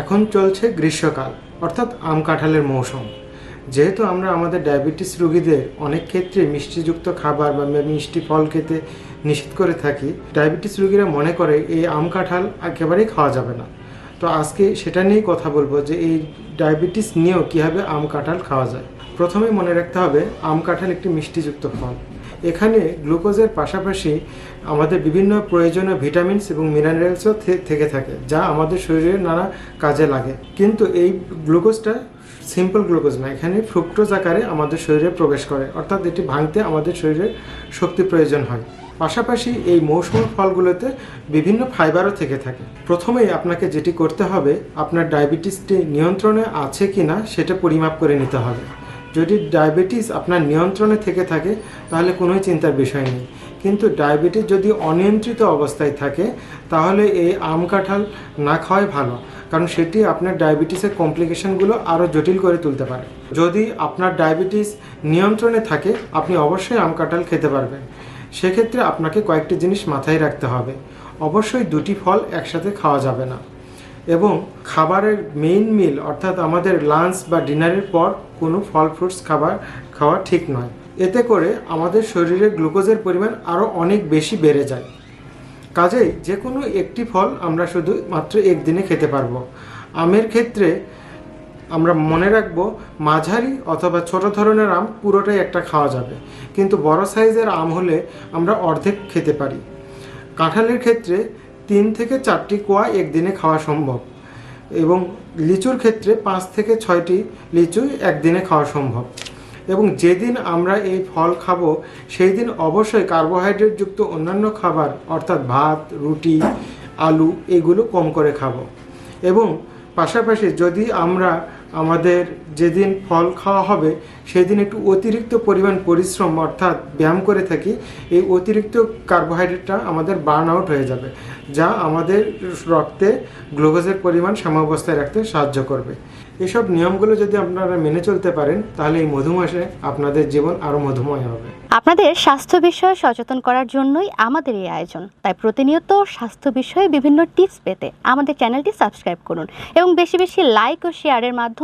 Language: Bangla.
এখন চলছে গ্রীষ্মকাল, অর্থাৎ আম কাঁঠালের মৌসুম। যেহেতু আমরা আমাদের ডায়াবেটিস রোগীদের অনেক ক্ষেত্রে মিষ্টিযুক্ত খাবার বা মিষ্টি ফল খেতে নিষেধ করে থাকি, ডায়াবেটিস রোগীরা মনে করে এই আম কাঁঠাল একেবারেই খাওয়া যাবে না। তো আজকে সেটা নিয়েই কথা বলব যে এই ডায়াবেটিস নিয়েও কীভাবে আম কাঁঠাল খাওয়া যায়। প্রথমে মনে রাখতে হবে, আম কাঁঠাল একটি মিষ্টিযুক্ত ফল। এখানে গ্লুকোজের পাশাপাশি আমাদের বিভিন্ন প্রয়োজনীয় ভিটামিনস এবং মিনারেলসও থেকে থাকে, যা আমাদের শরীরে নানা কাজে লাগে। কিন্তু এই গ্লুকোজটা সিম্পল গ্লুকোজ না, এখানে ফ্রুক্টোজ আকারে আমাদের শরীরে প্রবেশ করে, অর্থাৎ এটি ভাঙতে আমাদের শরীরে শক্তি প্রয়োজন হয়। পাশাপাশি এই মৌসুমী ফলগুলোতে বিভিন্ন ফাইবারও থেকে থাকে। প্রথমেই আপনাকে যেটি করতে হবে, আপনার ডায়াবেটিসটি নিয়ন্ত্রণে আছে কি না সেটা পরিমাপ করে নিতে হবে। যদি ডায়াবেটিস আপনার নিয়ন্ত্রণে থেকে থাকে, তাহলে কোনোই চিন্তার বিষয় নেই। কিন্তু ডায়াবেটিস যদি অনিয়ন্ত্রিত অবস্থায় থাকে, তাহলে এই আম কাঁঠাল না খাওয়াই ভালো। কারণ সেটি আপনার ডায়াবেটিসের কমপ্লিকেশনগুলো আরও জটিল করে তুলতে পারে। যদি আপনার ডায়াবেটিস নিয়ন্ত্রণে থাকে, আপনি অবশ্যই আম কাঁঠাল খেতে পারবেন। সেক্ষেত্রে আপনাকে কয়েকটি জিনিস মাথায় রাখতে হবে। অবশ্যই দুটি ফল একসাথে খাওয়া যাবে না। এবং খাবারের মেইন মিল অর্থাৎ আমাদের লাঞ্চ বা ডিনারের পর কোনো ফল ফ্রুটস খাবার খাওয়া ঠিক নয়। এতে করে আমাদের শরীরে গ্লুকোজের পরিমাণ আরও অনেক বেশি বেড়ে যায়। কাজেই যে কোনো একটি ফল আমরা শুধু মাত্র একদিনে খেতে পারব। আমের ক্ষেত্রে আমরা মনে রাখব মাঝারি অথবা ছোট ধরনের আম পুরোটাই একটা খাওয়া যাবে। কিন্তু বড় সাইজের আম হলে আমরা অর্ধেক খেতে পারি। কাঁঠালের ক্ষেত্রে তিন থেকে চারটি কোয়া একদিনে খাওয়া সম্ভব এবং লিচুর ক্ষেত্রে পাঁচ থেকে ছয়টি লিচু একদিনে খাওয়া সম্ভব। এবং যেদিন আমরা এই ফল খাব সেই দিন অবশ্যই কার্বোহাইড্রেটযুক্ত অন্যান্য খাবার, অর্থাৎ ভাত, রুটি, আলু, এগুলো কম করে খাব। এবং পাশাপাশি যদি আমরা আমাদের যেদিন ফল খাওয়া হবে, সেদিন একটু অতিরিক্ত পরিমাণ পরিশ্রম অর্থাৎ ব্যায়াম করে থাকি, এই অতিরিক্ত কার্বোহাইড্রেটটা আমাদের বার্ন আউট হয়ে যাবে, যা আমাদের রক্তে গ্লুকোজের পরিমাণ সাম্যাবস্থায় রাখতে সাহায্য করবে। এসব নিয়মগুলো যদি আপনারা মেনে চলতে পারেন, তাহলে এই মধুমাসে আপনাদের জীবন আরও মধুময় হবে। আপনাদের স্বাস্থ্য বিষয়ে সচেতন করার জন্যই আমাদের এই আয়োজন, তাই প্রতিনিয়ত স্বাস্থ্য বিষয়ে বিভিন্ন টিপস পেতে আমাদের চ্যানেলটি সাবস্ক্রাইব করুন এবং বেশি বেশি লাইক ও শেয়ারের মাধ্যমে